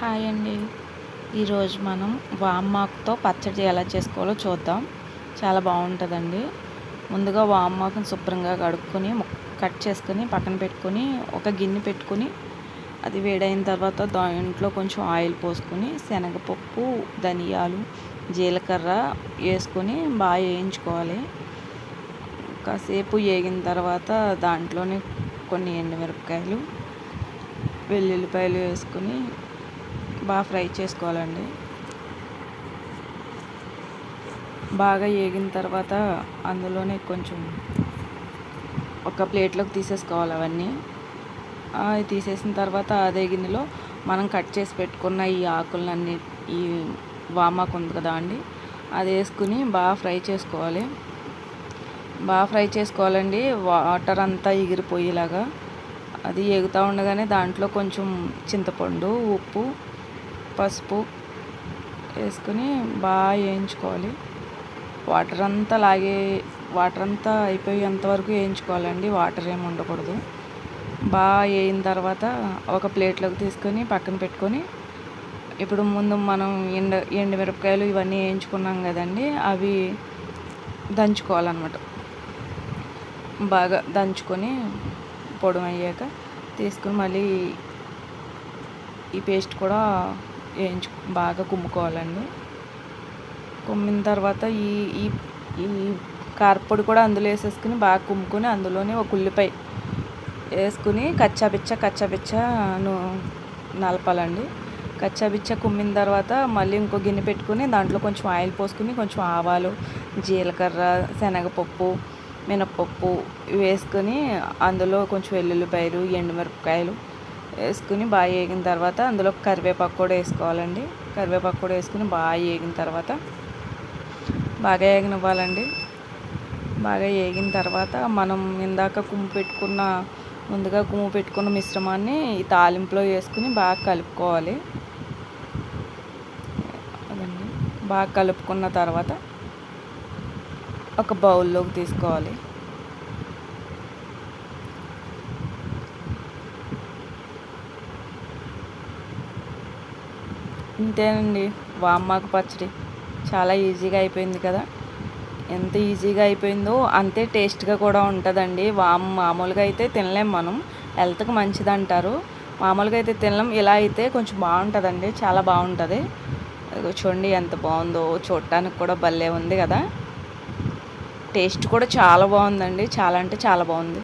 Hi అండి. ఈరోజు మనం వామ్మాక్తో పచ్చడి ఎలా చేసుకోవాలో చూద్దాం. చాలా బాగుంటుందండి. ముందుగా వామ్మాకుని శుభ్రంగా కడుక్కొని కట్ చేసుకొని పక్కన పెట్టుకొని ఒక గిన్నె పెట్టుకొని అది వేడైన తర్వాత దాంట్లో కొంచెం ఆయిల్ పోసుకొని శనగపప్పు ధనియాలు జీలకర్ర వేసుకొని బాగా వేయించుకోవాలి. కాసేపు వేగిన తర్వాత దాంట్లోనే కొన్ని ఎండుమిరపకాయలు వెల్లుల్లిపాయలు వేసుకొని బాగా ఫ్రై చేసుకోవాలండి. బాగా వేగిన తర్వాత అందులోనే కొంచెం ఒక ప్లేట్లోకి తీసేసుకోవాలి అవన్నీ. అవి తీసేసిన తర్వాత అదే గిన్నెలో మనం కట్ చేసి పెట్టుకున్న ఈ ఆకులన్నీ ఈ వామాకు ఉంది కదా అండి అది వేసుకుని బాగా ఫ్రై చేసుకోవాలి. బాగా ఫ్రై చేసుకోవాలండి వాటర్ అంతా ఎగిరిపోయేలాగా. అది ఎగుతూ ఉండగానే దాంట్లో కొంచెం చింతపండు ఉప్పు పసుపు వేసుకొని బాగా వేయించుకోవాలి. వాటర్ అంతా లాగే వాటర్ అంతా అయిపోయేంత వరకు వేయించుకోవాలండి. వాటర్ ఏమి ఉండకూడదు. బాగా వేయిన తర్వాత ఒక ప్లేట్లోకి తీసుకొని పక్కన పెట్టుకొని ఇప్పుడు ముందు మనం ఎండ ఎండుమిరపకాయలు ఇవన్నీ వేయించుకున్నాం కదండి అవి దంచుకోవాలన్నమాట. బాగా దంచుకొని పొడి అయ్యాక తీసుకుని మళ్ళీ ఈ పేస్ట్ కూడా వేయించు బాగా కుమ్ముకోవాలండి. కుమ్మిన తర్వాత ఈ ఈ ఈ కారపొడి కూడా అందులో వేసేసుకుని బాగా కుమ్ముకొని అందులోనే ఒక ఉల్లిపాయ వేసుకుని కచ్చాబిచ్చ కచ్చాబిచ్చ నలపాలండి. కచ్చాబిచ్చ కుమ్మిన తర్వాత మళ్ళీ ఇంకో గిన్నె పెట్టుకుని దాంట్లో కొంచెం ఆయిల్ పోసుకుని కొంచెం ఆవాలు జీలకర్ర శనగపప్పు మినప్పప్పు వేసుకొని అందులో కొంచెం వెల్లుల్లిపాయలు ఎండుమిరపకాయలు వేసుకుని బాగా వేగిన తర్వాత అందులో కరివేపాకు కూడా వేసుకోవాలండి. కరివేపాకు కూడా వేసుకుని బాగా వేగిన తర్వాత బాగా వేగనివ్వాలండి. బాగా వేగిన తర్వాత మనం ఇందాక కుమ్ము పెట్టుకున్న ముందుగా కుమ్ము పెట్టుకున్న మిశ్రమాన్ని ఈ తాలింపులో వేసుకుని బాగా కలుపుకోవాలి. అదండి. బాగా కలుపుకున్న తర్వాత ఒక బౌల్లోకి తీసుకోవాలి. ఇంతేనండి వామ్మాకు పచ్చడి. చాలా ఈజీగా అయిపోయింది కదా. ఎంత ఈజీగా అయిపోయిందో అంతే టేస్ట్గా కూడా ఉంటుందండి. వామ్ మామూలుగా అయితే తినలేం మనం. హెల్త్కి మంచిది అంటారు మామూలుగా అయితే తినలేం. ఇలా అయితే కొంచెం బాగుంటుందండి. చాలా బాగుంటుంది. చూడండి ఎంత బాగుందో. చూడటానికి కూడా భలే ఉంది కదా. టేస్ట్ కూడా చాలా బాగుందండి. చాలా అంటే చాలా బాగుంది.